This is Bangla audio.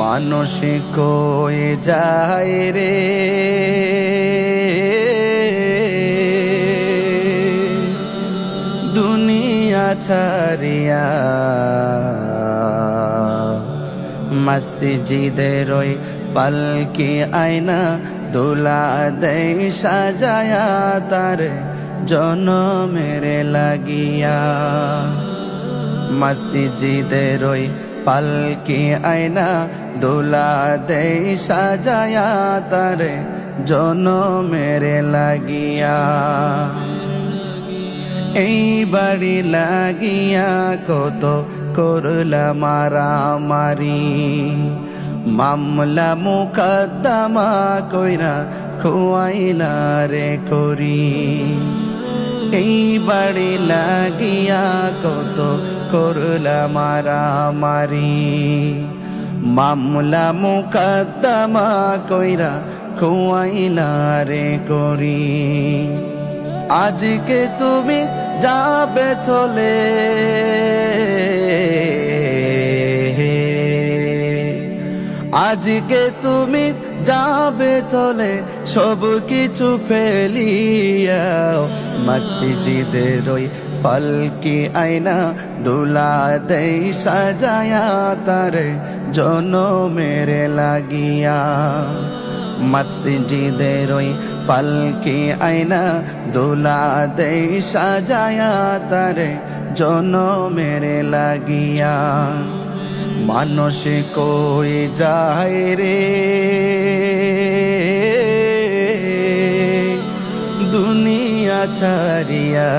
মানুষ কয়ে যায় রে। দুনিয়া ছাড়িয়া মসজিদের ওই পালকি আয়না দুলা দেই সাজায়া তার জনমের লাগিয়া। মসজিদের ওই পালকি আয়না দুলা দেই সাজায়া তার জনমের লাগিয়া। এই বাড়ি লাগিয়া কত করলা মারামারি মামলা মুকদ্দমা কইরা খুয়াইলা রে করি। এই বাড়ি লাগিয়া কত করলা মারামারি মামলা মুকদ্দমা কইরা খুয়াইলা রে করি। আজকে তুমি যাবে চলে। আজকে তুমি যাবে চলে, সব কিছু ফেলিয়া মসজিদের ওই পালকি আয়না দুলা দেই সাজায়া তার জন মেরে লাগিয়া। মসজিদের ওই পালকি আয়না দোলা দেই সাজায়া তারে জন মেরে লাগিয়া। মানুষ কই যায় রে? দুনিয়া ছাড়িয়া